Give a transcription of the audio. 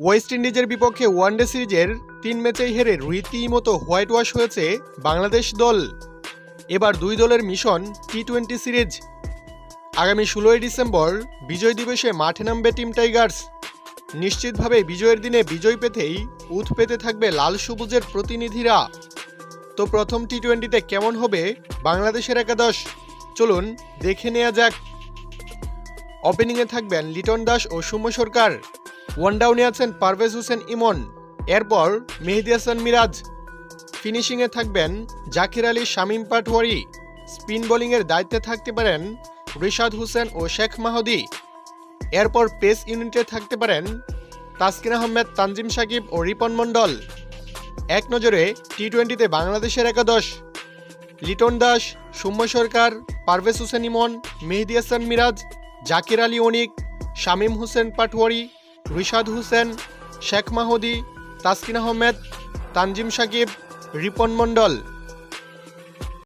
West ইন্ডিজের বিপক্ষে one day সিরিজের তিন ম্যাচেই হেরে রীতিমতো হোয়াইট ওয়াশ হয়েছে বাংলাদেশ দল। এবার দুই দলের মিশন টি টোয়েন্টি সিরিজ। আগামী ষোলোই ডিসেম্বর বিজয় দিবসে মাঠে নামবে টিম টাইগার্স। নিশ্চিতভাবে বিজয়ের দিনে বিজয় পেতেই উথ পেতে থাকবে লাল সবুজের প্রতিনিধিরা। তো প্রথম টি টোয়েন্টিতে কেমন হবে বাংলাদেশের একাদশ? চলুন দেখে নেওয়া যাক। ওপেনিংয়ে থাকবেন লিটন দাস ও সৌম্য সরকার। ওয়ান ডাউনে আছেন পারভেজ হোসেন ইমন। এরপর মেহেদি হাসান মিরাজ। ফিনিশিংয়ে থাকবেন জাকির আলী, শামীম পাটওয়ারি স্পিন বোলিংয়ের দায়িত্বে থাকতে পারেন রিশাদ হোসেন ও শেখ মাহদি। এরপর পেস ইউনিটে থাকতে পারেন তাসকিন আহমেদ, তানজিম সাকিব ও রিপন মণ্ডল। এক নজরে টি টোয়েন্টিতে বাংলাদেশের একাদশ। লিটন দাস, সৌম্য সরকার, পারভেজ হোসেন ইমন, মেহেদি হাসান মিরাজ, জাকির আলী অনিক, শামীম হোসেন পাটওয়ারি রিশাদ হোসেন শেখ মাহুদি তাসকিন আহমেদ তানজিম সাকিব রিপন মণ্ডল।